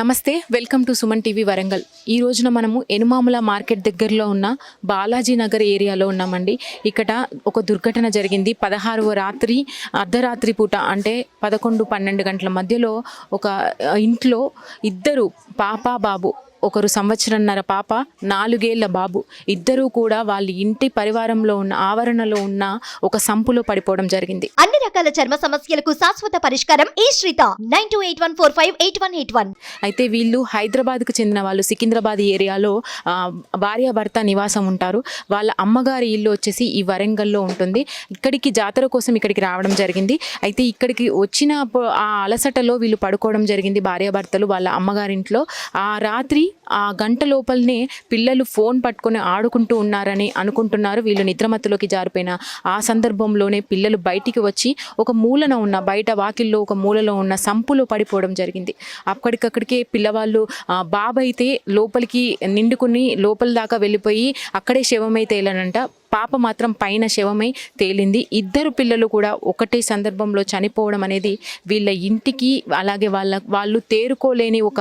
నమస్తే welcome to Suman TV Warangal. ఈ రోజున మనము ఎనుమాముల మార్కెట్ దగ్గరలో ఉన్న బాలాజీ నగర్ ఏరియాలో ఉన్నామండి. ఇక్కడ ఒక దుర్ఘటన జరిగింది. పదహారవ రాత్రి అర్ధరాత్రి పూట అంటే పదకొండు పన్నెండు గంటల మధ్యలో ఒక ఇంట్లో ఇద్దరు పాప బాబు ఒకరు సంవత్సరంన్నర పాప నాలుగేళ్ళ బాబు. ఇద్దరూ కూడా వాళ్ళ ఇంటి పరివారంలో ఉన్న ఆవరణలో ఉన్న ఒక సంపులో పడిపోవడం జరిగింది. అన్ని రకాల చర్మ సమస్యలకు శాశ్వత పరిష్కారం ఈ శ్రీత. Nine two eight one four five eight one eight one. అయితే వీళ్ళు హైదరాబాద్కు చెందిన వాళ్ళు సికింద్రాబాద్ ఏరియాలో భార్యాభర్త నివాసం ఉంటారు. వాళ్ళ అమ్మగారి ఇల్లు వచ్చేసి ఈ వరంగల్లో ఉంటుంది. ఇక్కడికి జాతర కోసం ఇక్కడికి రావడం జరిగింది. అయితే ఇక్కడికి వచ్చిన ఆ అలసటలో వీళ్ళు పడుకోవడం జరిగింది భార్యాభర్తలు వాళ్ళ అమ్మగారింట్లో. ఆ రాత్రి ఆ గంట లోపలనే పిల్లలు ఫోన్ పట్టుకొని ఆడుకుంటూ ఉన్నారని అనుకుంటున్నారు. వీళ్ళు నిద్రమత్తులోకి జారిపోయిన ఆ సందర్భంలోనే పిల్లలు బయటికి వచ్చి ఒక మూలన ఉన్న బయట వాకిల్లో ఒక మూలలో ఉన్న సంపులో పడిపోవడం జరిగింది. అక్కడికక్కడికే పిల్లవాళ్ళు బాబైతే బాబు అయితే లోపలికి నిండుకుని లోపల దాకా వెళ్ళిపోయి అక్కడే శవమైతే వెళ్ళనంట పాప మాత్రం పైన శవమై తేలింది. ఇద్దరు పిల్లలు కూడా ఒకటే సందర్భంలో చనిపోవడం అనేది వీళ్ళ ఇంటికి అలాగే వాళ్ళ వాళ్ళు తేరుకోలేని ఒక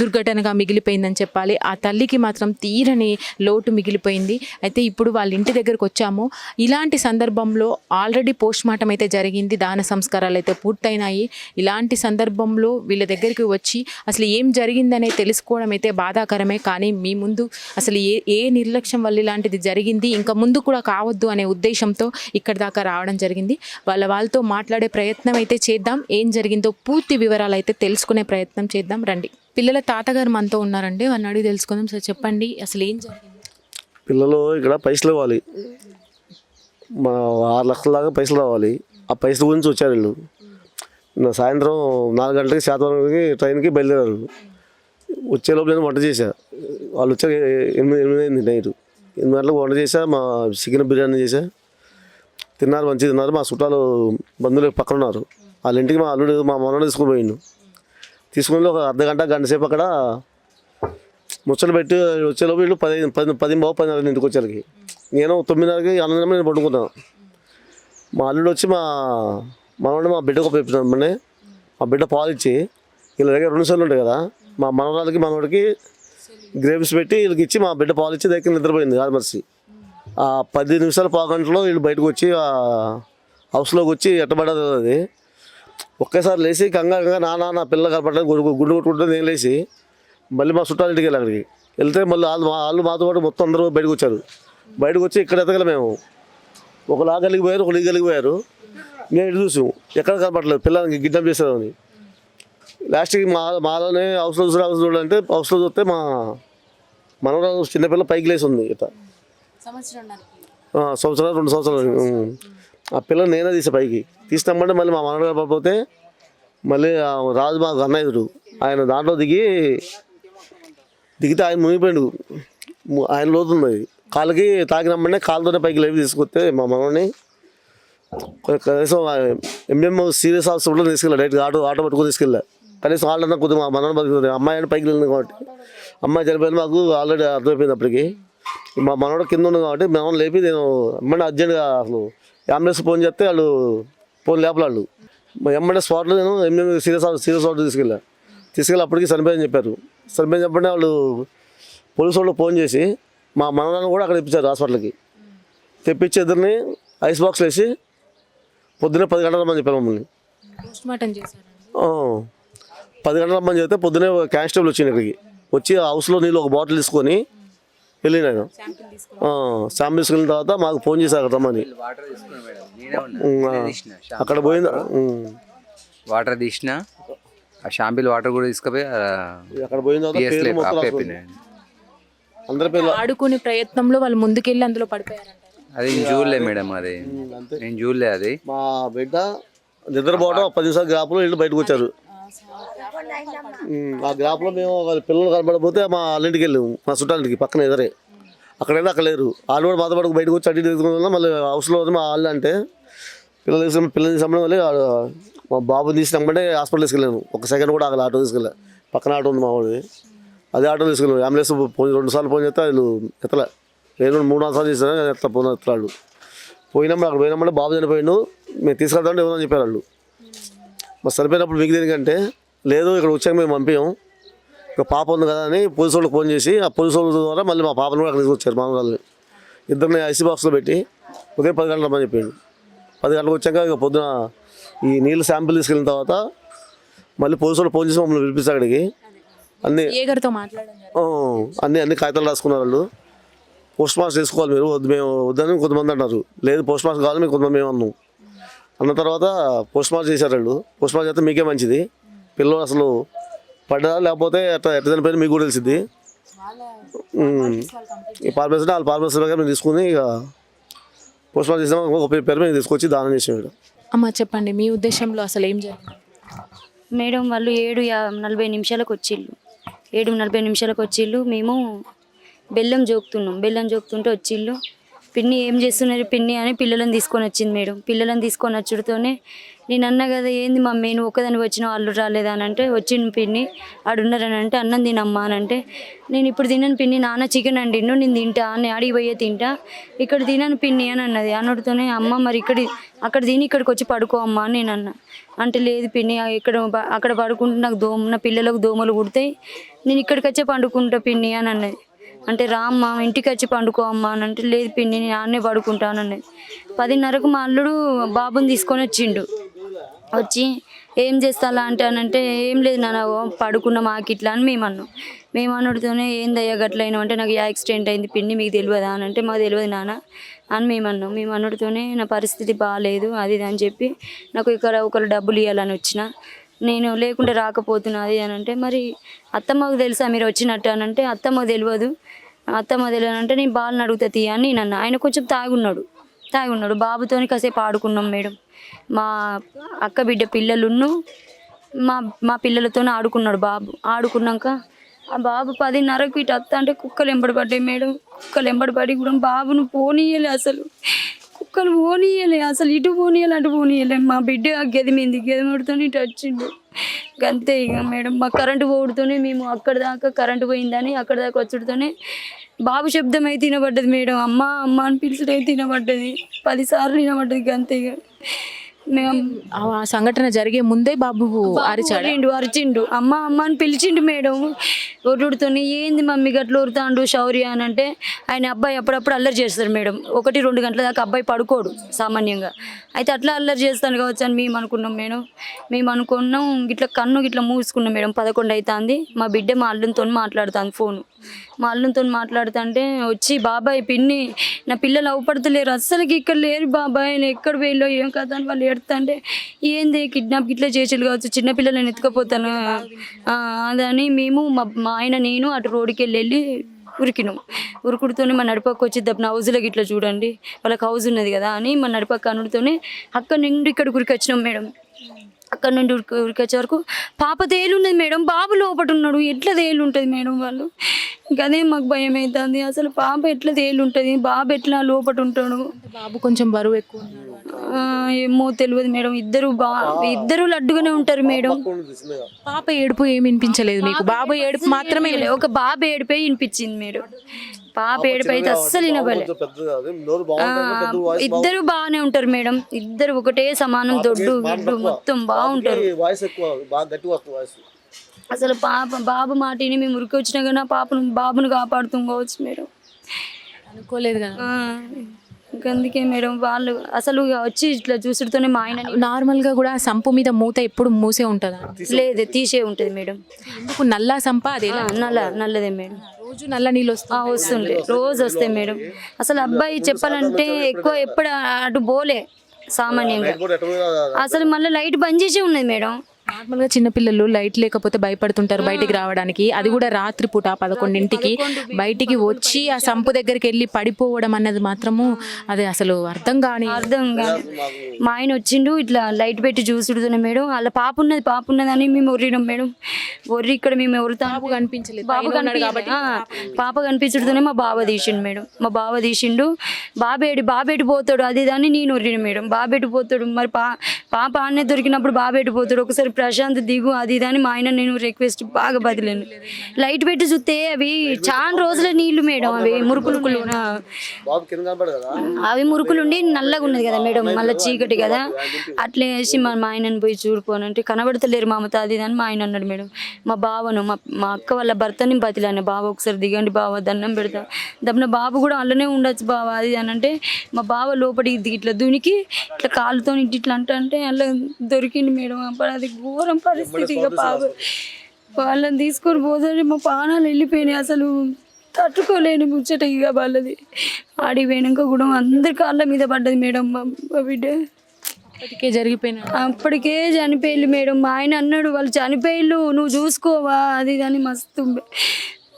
దుర్ఘటనగా మిగిలిపోయిందని చెప్పాలి. ఆ తల్లికి మాత్రం తీరని లోటు మిగిలిపోయింది. అయితే ఇప్పుడు వాళ్ళ ఇంటి దగ్గరకు వచ్చాము. ఇలాంటి సందర్భంలో ఆల్రెడీ పోస్ట్ మార్టం అయితే జరిగింది. దాన సంస్కారాలు అయితే పూర్తయినాయి. ఇలాంటి సందర్భంలో వీళ్ళ దగ్గరికి వచ్చి అసలు ఏం జరిగిందనే తెలుసుకోవడం అయితే బాధాకరమే. కానీ మీ ముందు అసలు ఏ ఏ నిర్లక్ష్యం వల్ల ఇలాంటిది జరిగింది? ఇంకా ముందు కూడా కావద్దు అనే ఉద్దేశంతో ఇక్కడ దాకా రావడం జరిగింది. వాళ్ళ వాళ్ళతో మాట్లాడే ప్రయత్నం అయితే చేద్దాం. ఏం జరిగిందో పూర్తి వివరాలు అయితే తెలుసుకునే ప్రయత్నం చేద్దాం. రండి. పిల్లల తాతగారు మనతో ఉన్నారండి. వాళ్ళని అడిగి తెలుసుకుందాం. సార్ చెప్పండి. అసలు ఏం జరిగింది? పిల్లలు ఇక్కడ పైసలు ఇవ్వాలి. మా ఆరు లక్షల దాకా పైసలు రావాలి. ఆ పైసల గురించి వచ్చారు వీళ్ళు. సాయంత్రం నాలుగు గంటలకి శాతవరంకి ట్రైన్కి బయలుదేరారు. వచ్చే లోపు నేను వంట చేశా. వాళ్ళు వచ్చాక ఎనిమిది ఎనిమిది అయింది నైట్. ఎనిమిది గంటలకు వంట చేసా మా చికెన్ బిర్యానీ చేసా తిన్నారు మంచిగా తిన్నారు. మా చుట్టాలు బంధువులు పక్కన ఉన్నారు. వాళ్ళ ఇంటికి మా అల్లుడు మా మనవడు తీసుకుని పోయిండు. తీసుకుని ఒక అర్ధ గంట గంట సేపు అక్కడ ముచ్చలు పెట్టి వచ్చేలోపు వీళ్ళు పది పది పది బాబు పదిన్నర ఇంటికి వచ్చేసరికి. నేను తొమ్మిదిన్నరకి అన్నదమ్మ నేను పడుకున్నాను మా అల్లుడు వచ్చి మా మనవాడు మా బిడ్డకు పెట్టుకున్నామని మా బిడ్డ పాలు ఇచ్చి వీళ్ళ దగ్గర రెండు సార్లు ఉంటాయి కదా మా మనవరాలకి మనవాడికి గ్రేవ్స్ పెట్టి వీళ్ళకి ఇచ్చి మా బిడ్డ పాలు ఇచ్చి దగ్గర నిద్రపోయింది కాదు ఆ పది నిమిషాల పాగంటలో వీళ్ళు బయటకు వచ్చి ఆ హౌస్లోకి వచ్చి ఎట్టబడదు అది. ఒకేసారి లేచి కంగారు కంగారు నాన్న నా పిల్ల కనపడలేదు గుడ్డు గుడ్డు కొట్టుకుంటే నేను లేచి మళ్ళీ మా చుట్టాల ఇంటికి వెళ్ళి అక్కడికి. వెళ్తే మళ్ళీ వాళ్ళు వాళ్ళు మాతో పాటు మొత్తం అందరూ బయటకు వచ్చారు. బయటకు వచ్చి ఇక్కడ ఎతగల మేము. ఒకరు ఆ గలిగి పోయారు ఒకరు నేను ఇటు చూసాము ఎక్కడ కనపడలేదు పిల్లలకి గిడ్డం చేసేదాన్ని లాస్ట్కి మా మాలోనే హౌస్లో హౌస్ చూడాలంటే హౌస్లో చూస్తే మా మనవరాలు చిన్నపిల్ల పైకి లేసి ఉంది ఇట్లా ఆ, సంవత్సరాలు రెండు సంవత్సరాలు. ఆ పిల్ల నేనే తీసా పైకి. తీసినామంటే మళ్ళీ మా మనవడు పడిపోతే మళ్ళీ రాజు మాకు అన్నయ్యుడు ఆయన దాంట్లో దిగి దిగితే ఆయన మునిగిపోయాడు. ము- ఆయన లోతుంది అది కాళ్ళకి తాకినమ్మనే కాళ్ళతోనే పైకి లేపి తీసుకొస్తే మా మనవని కనీసం ఎంఎం సీరియస్ హాస్పిటల్ తీసుకెళ్ళా డైరెక్ట్గా ఆటో ఆటో పట్టుకొని తీసుకెళ్ళా కనీసం వాళ్ళన్నా కొద్దిగా మా మనవని బతుకుతుంది అమ్మాయి అని పైకి వెళ్ళింది కాబట్టి. అమ్మాయి చనిపోయింది మాకు ఆల్రెడీ అర్థమైపోయింది అప్పటికి. మా మనవడు కింద ఉంది కాబట్టి మనం లేపి నేను ఎమ్మంటే అర్జెంట్గా అసలు అంబులెన్స్ ఫోన్ చేస్తే వాళ్ళు ఫోన్ లేపల వాళ్ళు ఎమ్మంటే స్పాట్లో నేను ఎంఎం సీరియస్ సీరియస్ హాస్పిటల్ తీసుకెళ్ళా. తీసుకెళ్ళి అప్పటికి చనిపోయిందని చెప్పారు. చనిపోయింది చెప్పండి వాళ్ళు పోలీసు వాళ్ళు ఫోన్ చేసి మా మనవరాన్ని కూడా అక్కడ ఇప్పించారు హాస్పిటల్కి. తెప్పించి ఇద్దరిని ఐస్ బాక్స్ వేసి పొద్దున్నే పది గంటల రమ్మని చెప్పారు మమ్మల్ని. పోస్ట్ మార్టం చేశారండి ఆ, పది గంటల రమ్మని చెప్తే పొద్దునే కానిస్టేబుల్ వచ్చింది ఇక్కడికి. వచ్చి హౌస్లో నీళ్ళు ఒక బాటిల్ తీసుకొని వెళ్ళిన ఆయన శాంపిల్ తీసుకెళ్ళిన తర్వాత మాకు ఫోన్ చేశారు రమ్మని తీసుకున్నా అక్కడ పోయింది. వాటర్. తీసిన. ఆ షాంపిల్ వాటర్ కూడా తీసుకుపోయి అక్కడ పోయిన తర్వాత. అందరి పేర్లు ఆడుకునే ప్రయత్నంలో వాళ్ళు ముందుకెళ్ళి అందులో పడిపోయారంట. అది నేను చూడలే మేడం అది. నేను చూడలే అది. మా బిడ్డ నిద్రపోవడం పది నిమిషాల గ్రాపులో వీళ్ళు బయటకు వచ్చారు. ఆ గ్రాపులో మేము పిల్లలు కనపడకపోతే మా వాళ్ళింటికి వెళ్ళాము మా చుట్టాలింటికి పక్కన ఎదరే. అక్కడైనా అక్కడ లేరు. వాళ్ళు కూడా పాటు బయటకు వచ్చి అడ్డు తీసుకున్నా మళ్ళీ హౌస్లో ఉంది మా వాళ్ళు అంటే పిల్లలు తీసుకుని పిల్లలు తీసుకుని మళ్ళీ మా బాబుని తీసుకున్నామంటే హాస్పిటల్ తీసుకెళ్ళాను. ఒక సెకండ్ కూడా ఆగలి ఆటో తీసుకెళ్ళా పక్కన ఆటో ఉంది మా వాడిది అదే ఆటో తీసుకెళ్ళాను. అంబులెన్స్ ఫోన్ రెండు సార్లు ఫోన్ చేస్తే వాళ్ళు ఎత్తలే. నేను మూడు నాలుగు సార్లు చేస్తాను ఎట్లా ఫోన్ ఎత్తలాడు పోయినప్పుడు అక్కడ పోయినప్పుడు బాబు చనిపోయిండు మేము తీసుకెళ్తామంటే ఏమని చెప్పారు వాళ్ళు. మరి చనిపోయినప్పుడు మీకు దేనికంటే లేదు ఇక్కడ వచ్చాక మేము పంపించాం ఇక పాప ఉంది కదా అని పోలీసు వాళ్ళకి ఫోన్ చేసి ఆ పోలీసు వాళ్ళ ద్వారా మళ్ళీ మా పాపను కూడా అక్కడ తీసుకొచ్చారు మా వాళ్ళని ఇద్దరిని ఐసీ బాక్స్లో పెట్టి ఉదయం పది గంటల రమ్మని చెప్పాడు. పది గంటలకు వచ్చాక ఇక పొద్దున ఈ నీళ్ళు శాంపిల్ తీసుకెళ్ళిన తర్వాత మళ్ళీ పోలీసు వాళ్ళు ఫోన్ చేసి మమ్మల్ని పిలిపిస్తారు అక్కడికి. అన్నీ అన్ని అన్ని కాగితాలు రాసుకున్నారు వాళ్ళు. పోస్ట్ మాస్టర్ చేసుకోవాలి మీరు వద్దు మేము వద్దని కొంతమంది అంటారు లేదు పోస్ట్ మాస్టర్ కావాలి మేము కొంతమంది మేము అన్నాం. అన్న తర్వాత పోస్ట్ మాస్టర్ చేశారు వాళ్ళు. పోస్ట్ మాస్టర్ చేస్తే మీకే మంచిది. పిల్లలు అసలు పడ్డా లేకపోతే ఎట్లా ఎట్లా చనిపోయినా మీకు కూడా తెలిసింది ఈ పార్మేషన్ వాళ్ళ పార్మేషన్ మేము తీసుకుని ఇక పోస్ట్ మాస్టర్ చేసాం ఒక పేరు మేము తీసుకొచ్చి దానం చేసాం ఇక్కడ అమ్మ చెప్పండి మీ ఉద్దేశంలో అసలు ఏం జరిగింది? మేడం వాళ్ళు ఏడు యా నలభై నిమిషాలకు వచ్చిళ్ళు. ఏడు నలభై నిమిషాలకు వచ్చిళ్ళు. మేము బెల్లం జోకుతున్నాం. బెల్లం జోకుతుంటే వచ్చిళ్ళు. పిన్ని ఏం చేస్తున్నారు? పిన్ని అని పిల్లలను తీసుకొని వచ్చింది మేడం. పిల్లలను తీసుకొని వచ్చుడుతోనే నేను అన్నా కదా ఏంది మమ్మీ నువ్వు ఒక్కదాని వచ్చిన వాళ్ళు రాలేదా అని అంటే వచ్చిన పిన్ని ఆడున్నారని అంటే అన్నం తినమ్మా అని అంటే నేను ఇప్పుడు తినను పిన్ని నాన్న చికెన్ అండిను నేను తింటా అని ఆడికి పోయే తింటా. ఇక్కడ తినను పిన్ని అని అన్నది. అన్నడితోనే అమ్మ మరి ఇక్కడ అక్కడ తిని ఇక్కడికి వచ్చి పడుకో అమ్మా అని నేను అన్నా. అంటే లేదు పిన్ని ఇక్కడ అక్కడ పడుకుంటే నాకు దోమ నా పిల్లలకు దోమలు కుడతాయి నేను ఇక్కడికి వచ్చే పండుకుంటా పిన్ని అని అన్నది. అంటే రా అమ్మ ఇంటికి వచ్చి పండుకో అమ్మ అని అంటే లేదు పిన్ని నేను ఆడనే పడుకుంటానని పదిన్నరకు మా అల్లుడు బాబుని తీసుకొని వచ్చిండు. వచ్చి ఏం చేస్తాలా? అంటే అని అంటే ఏం లేదు నాన్న ఓ పడుకున్న మాకు ఇట్లా అని మేము అన్నాం. మేము అన్నడితోనే ఏందయ్యా గట్లయినా అంటే నాకు యాక్సిడెంట్ అయింది పిన్ని మీకు తెలియదా అని అంటే మాకు తెలియదు నాన్న అని మేము అన్నాం. మేము అన్నడితోనే నా పరిస్థితి బాగాలేదు అది అని చెప్పి నాకు ఇక్కడ ఒకరు డబ్బులు ఇవ్వాలని వచ్చిన నేను లేకుండా రాకపోతున్నా అది అని అంటే మరి అత్తమ్మకు తెలుసా మీరు వచ్చినట్టు? అని అంటే అత్తమ్మకు తెలియదు అత్తమ్మ తెలియదు అంటే నేను బాల్ని అడుగుతా తీయ అని నన్ను. ఆయన కొంచెం తాగున్నాడు తాగున్నాడు. బాబుతోని కాసేపు ఆడుకున్నాం మేడం. మా అక్క బిడ్డ పిల్లలున్ను మా మా పిల్లలతో ఆడుకున్నాడు బాబు. ఆడుకున్నాక ఆ బాబు పదిన్నరకు ఇటు అత్త అంటే కుక్కలు ఎంబడి పడ్డాయి మేడం. కుక్కలు ఎంబడి పడి కూడా బాబును పోనీయలే అసలు. కుక్కలు పోనీయలే అసలు ఇటు పోనీయాలి అటు పోనీయలే. మా బిడ్డ ఆ గది మీద గది ముడితో ఇటు వచ్చిండు. అంతే ఇక మేడం. మా కరెంటు పోడుతోనే మేము అక్కడ దాకా కరెంటు పోయిందని అక్కడ దాకా వచ్చుడుతోనే బాబు శబ్దం అయితే తినబడ్డది మేడం. అమ్మ అమ్మ అని పిలిచడం అయితే తినబడ్డది పదిసార్లు తినబడ్డది అంతే ఇక. ఆ సంఘటన జరిగే ముందే బాబు అరిచాడు? అరిచిండు అమ్మ అమ్మ అని పిలిచిండు మేడం. ఒర్రుడుతోని ఏంది మమ్మీ గట్ల ఊరుతాండు శౌర్య అని అంటే ఆయన అబ్బాయి అప్పుడప్పుడు అల్లరి చేస్తాడు మేడం. ఒకటి రెండు గంటల దాకా అబ్బాయి పడుకోడు సామాన్యంగా. అయితే అట్లా అల్లరి చేస్తాను కావచ్చు అని మేము అనుకున్నాం మేడం. మేము అనుకున్నాం ఇట్లా కన్ను ఇట్లా మూసుకున్నాం మేడం. పదకొండు అవుతుంది మా బిడ్డ మా అల్లునితో మాట్లాడుతుంది ఫోను. మా అల్లునితో మాట్లాడుతుంటే వచ్చి బాబాయ్ పిన్ని నా పిల్లలు అవపడతలేరు. అస్సలకి ఇక్కడ లేరు బాబాయ్. ఎక్కడ పోయిలో ఏం కదా అని వాళ్ళు ఏడుతుంటే ఏంది కిడ్నాప్ గిట్లా చేసేది కావచ్చు చిన్నపిల్లలను ఎత్తుకపోతాను అదని మేము మా మా ఆయన నేను అటు రోడ్డుకి వెళ్ళి ఉరికినాం. ఉరుకుడుతోనే మా నడిపక్క వచ్చి నా హౌజ్లోకి ఇట్లా చూడండి వాళ్ళకి హౌస్ ఉన్నది కదా అని మా నడిపక్క అనుడితోనే అక్కడ నుండి ఇక్కడికి ఉరికి వచ్చినాం మేడం. అక్కడ నుండి ఉరికి ఉరికొచ్చే వరకు పాప తేలు ఉన్నది మేడం బాబు లోపట ఉన్నాడు ఎట్లా తేలు ఉంటుంది మేడం వాళ్ళు? అదే మాకు భయం అవుతుంది అసలు పాప ఎట్లా తేలు ఉంటుంది బాబు ఎట్లా లోపట ఉంటాడు? బాబు కొంచెం బరువు ఎక్కువ ఉన్నాడు. ఏమో తెలియదు మేడం. ఇద్దరు బా ఇద్దరు లడ్డుగానే ఉంటారు మేడం. పాప ఏడుపు ఏమి వినిపించలేదు మీకు బాబు ఏడుపు మాత్రమే ఒక బాబు ఏడిపోయి వినిపించింది మేడం. పాప ఏడిపోయి అయితే అస్సలు వినబలే ఇద్దరు బాగానే ఉంటారు మేడం. ఇద్దరు ఒకటే సమానం దొడ్డు గిడ్డు మొత్తం బాగుంటారు. అసలు పాప బాబు మాటిని మేము ఉరికి వచ్చినా కానీ పాపను బాబును కాపాడుతాం కావచ్చు మేడం. అనుకోలేదు కదా. అందుకే మేడం వాళ్ళు అసలు ఇక వచ్చి ఇట్లా చూసుడుతోనే మా ఆయన నార్మల్గా కూడా సంపు మీద మూత ఎప్పుడు మూసే ఉంటుందా? లేదు తీసే ఉంటుంది మేడం. ఎందుకు నల్లా సంప అది నల్ల నల్లదే మేడం. రోజు నల్ల నీళ్ళు వస్తుంది ఆ, వస్తుండే రోజు వస్తాయి మేడం. అసలు అబ్బాయి చెప్పాలంటే ఎక్కువ ఎప్పుడు అటు పోలే సామాన్యంగా. అసలు మళ్ళీ లైట్ బంద్ చేసి ఉన్నది మేడం. నార్మల్గా చిన్నపిల్లలు లైట్ లేకపోతే భయపడుతుంటారు బయటికి రావడానికి. అది కూడా రాత్రి పూట పదకొండింటికి బయటికి వచ్చి ఆ సంపు దగ్గరికి వెళ్ళి పడిపోవడం అన్నది మాత్రము అది అసలు అర్థం కాని అర్థం కాదు మా ఆయన వచ్చిండు ఇట్లా లైట్ పెట్టి చూసుడుతున్నా మేడం. వాళ్ళ పాప ఉన్నది పాప ఉన్నది అని మేము ఒర్రినాం మేడం. ఒర్రి ఇక్కడ మేము ఎవరుతాం బాబు కనిపించలేదు. బాబు కనిపించలేదు. పాప కనిపించడుతోనే మా బావ తీసిండు మేడం. మా బావ తీసిండు. బాబేడి బాబేటి పోతాడు? అది దాన్ని నేను ఒర్రిన మేడం. బాబేటి పోతాడు? మరి పా పాప ఆడనే దొరికినప్పుడు బాబేటి పోతాడు? ఒకసారి ప్రశాంత్ దిగు అది ఇది అని మా ఆయన నేను రిక్వెస్ట్ బాగా బదిలేను. లైట్ పెట్టి చూస్తే అవి చాలా రోజుల నీళ్ళు మేడం అవి మురుకులు అవి మురుకులు ఉండి నల్లగా ఉన్నది కదా మేడం మళ్ళీ చీకటి కదా. అట్లా వేసి మా మా ఆయనని పోయి చూడిపోనంటే కనబడతలేరు మమత అది ఇది అని మా ఆయన అన్నాడు మేడం. మా బావను మా మా అక్క వాళ్ళ భర్తని బతిలాను. బావ ఒకసారి దిగండి బావ దండం పెడతా. దబ్బన బాబు కూడా అందులోనే ఉండొచ్చు బావ అది అని అంటే మా బావ లోపలికి ఇట్లా దునికి ఇట్లా కాలుతో ఇట్లా ఇట్లా అంటే అంటే అలా దొరికింది మేడం. అప్పుడు అది ఘోరం పరిస్థితి ఇక బాబు వాళ్ళని తీసుకొని పోతే మా పానాలు వెళ్ళిపోయినాయి. అసలు తట్టుకోలేని ముచ్చట ఇక వాళ్ళది. ఆడి పోయినాక కూడా అందరి కాళ్ళ మీద పడ్డది మేడం మా బిడ్డ. ఇప్పటికే జరిగిపోయిన? అప్పటికే చనిపోయిల్లు మేడం. మా ఆయన అన్నాడు వాళ్ళు చనిపోయిల్లు నువ్వు చూసుకోవా? అది అని మస్తు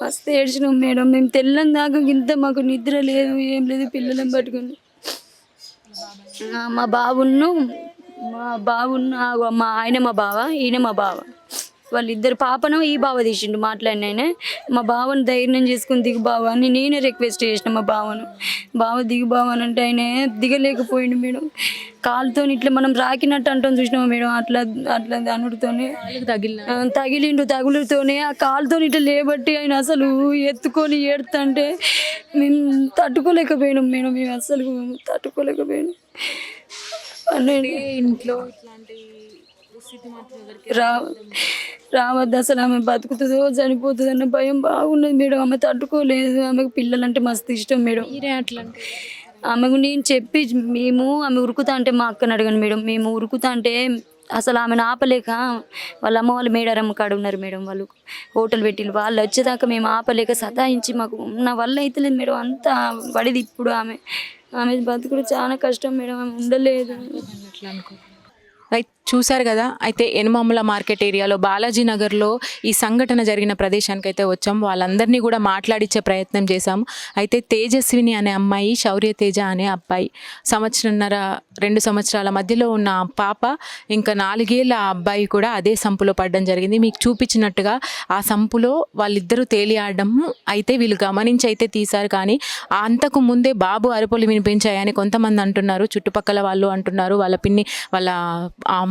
మస్తు ఏడ్చినాం మేడం. మేము తెల్లని దాకా ఇంత మాకు నిద్ర లేదు ఏం లేదు పిల్లలను పట్టుకుని. మా బావును మా బావును ఆ, మా ఆయన మా బావ ఈయన మా బావ. వాళ్ళిద్దరు పాపను ఈ బావ తీసిండు మాట్లాడిన ఆయన. మా బావను ధైర్యం చేసుకుని దిగు బావ అని నేనే రిక్వెస్ట్ చేసిన మా బావను. బావ దిగు బావ అని అంటే ఆయన దిగలేకపోయిండు మేడం. కాలుతో ఇట్లా మనం రాకినట్టు అంటాం చూసినామా మేడం? అట్లా అట్లా అనుడితోనే. తగిలిండు తగులుతోనే. ఆ కాలుతో ఇట్లా లేబట్టి ఆయన అసలు ఎత్తుకొని ఏడుతుంటే మేము తట్టుకోలేకపోయినాం మేడం. మేము అసలు తట్టుకోలేకపోయినాం. ఇంట్లో రా రావద్దు అసలు ఆమె బతుకుతుందో చనిపోతుందో అన్న భయం బాగున్నది మేడం. ఆమె తట్టుకోలేదు. ఆమెకు పిల్లలంటే మస్తు ఇష్టం మేడం. ఆమెకు నేను చెప్పి మేము ఆమె ఉరుకుతా అంటే మా అక్కని అడగండి మేడం. మేము ఉరుకుతా అంటే అసలు ఆమెను ఆపలేక వాళ్ళ అమ్మ వాళ్ళు మేడారమ్మ కాడ ఉన్నారు మేడం వాళ్ళు. హోటల్ పెట్టిండ్రు వాళ్ళు వచ్చేదాకా మేము ఆపలేక సతాయించి మాకు నా వల్ల అయితే లేదు మేడం. అంతా పడిది ఇప్పుడు ఆమె. ఆమె బతుకుడు చాలా కష్టం మేడం ఆమె ఉండలేదు. అట్లా అనుకో. రైట్ చూశారు కదా? అయితే ఎనమాముల మార్కెట్ ఏరియాలో బాలాజీ నగర్లో ఈ సంఘటన జరిగిన ప్రదేశానికి అయితే వచ్చాం. వాళ్ళందరినీ కూడా మాట్లాడించే ప్రయత్నం చేశాము అయితే తేజస్విని అనే అమ్మాయి శౌర్య తేజ అనే అబ్బాయి సంవత్సరంన్నర రెండు సంవత్సరాల మధ్యలో ఉన్న పాప ఇంకా నాలుగేళ్ళ అబ్బాయి కూడా అదే సంపులో పడడం జరిగింది. మీకు చూపించినట్టుగా ఆ సంపులో వాళ్ళిద్దరూ తేలియాడడం అయితే వీళ్ళు గమనించి అయితే తీశారు. కానీ అంతకు ముందే బాబు అరుపులు వినిపించాయని కొంతమంది అంటున్నారు. చుట్టుపక్కల వాళ్ళు అంటున్నారు. వాళ్ళ పిన్ని వాళ్ళ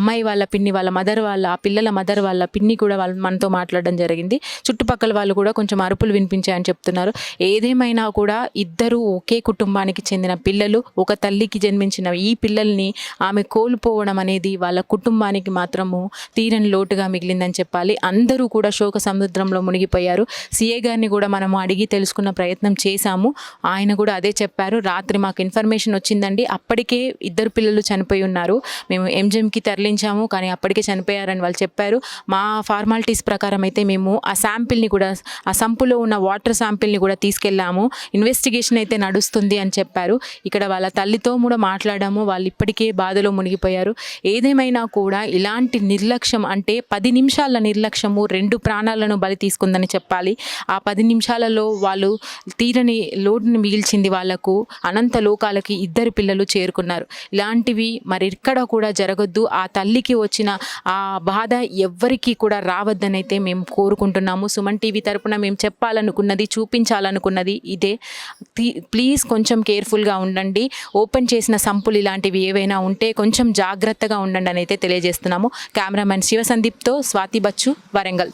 అమ్మాయి వాళ్ళ పిన్ని వాళ్ళ మదర్ వాళ్ళ ఆ పిల్లల మదర్ వాళ్ళ పిన్ని కూడా వాళ్ళు మనతో మాట్లాడడం జరిగింది. చుట్టుపక్కల వాళ్ళు కూడా కొంచెం అరుపులు వినిపించాయని చెప్తున్నారు. ఏదేమైనా కూడా ఇద్దరు ఒకే కుటుంబానికి చెందిన పిల్లలు ఒక తల్లికి జన్మించిన ఈ పిల్లల్ని ఆమె కోల్పోవడం అనేది వాళ్ళ కుటుంబానికి మాత్రము తీరని లోటుగా మిగిలిందని చెప్పాలి. అందరూ కూడా శోక సముద్రంలో మునిగిపోయారు. సిఏ గారిని కూడా మనము అడిగి తెలుసుకున్న ప్రయత్నం చేశాము. ఆయన కూడా అదే చెప్పారు. రాత్రి మాకు ఇన్ఫర్మేషన్ వచ్చిందండి. అప్పటికే ఇద్దరు పిల్లలు చనిపోయి ఉన్నారు. మేము ఎంజెంకి తరలి పంపించాము కానీ అప్పటికే చనిపోయారని వాళ్ళు చెప్పారు. మా ఫార్మాలిటీస్ ప్రకారం అయితే మేము ఆ శాంపిల్ని కూడా ఆ సంపులో ఉన్న వాటర్ శాంపిల్ని కూడా తీసుకెళ్ళాము. ఇన్వెస్టిగేషన్ అయితే నడుస్తుంది అని చెప్పారు. ఇక్కడ వాళ్ళ తల్లితో కూడా మాట్లాడాము. వాళ్ళు ఇప్పటికే బాధలో మునిగిపోయారు. ఏదేమైనా కూడా ఇలాంటి నిర్లక్ష్యం అంటే పది నిమిషాల నిర్లక్ష్యము రెండు ప్రాణాలను బలి తీసుకుందని చెప్పాలి. ఆ పది నిమిషాలలో వాళ్ళు తీరని లోటుని మిగిల్చింది వాళ్ళకు అనంత లోకాలకి ఇద్దరు పిల్లలు చేరుకున్నారు. ఇలాంటివి మరి ఎక్కడ కూడా జరగొద్దు. ఆ తల్లికి వచ్చిన ఆ బాధ ఎవ్వరికీ కూడా రావద్దని అయితే మేము కోరుకుంటున్నాము. సుమన్ టీవీ తరపున మేము చెప్పాలనుకున్నది చూపించాలనుకున్నది ఇదే. తీ- ప్లీజ్ కొంచెం కేర్ఫుల్గా ఉండండి. ఓపెన్ చేసిన సంపులు ఇలాంటివి ఏవైనా ఉంటే కొంచెం జాగ్రత్తగా ఉండండి అని అయితే తెలియజేస్తున్నాము. కెమెరామెన్ శివ సందీప్తో స్వాతి బచ్చు వరంగల్.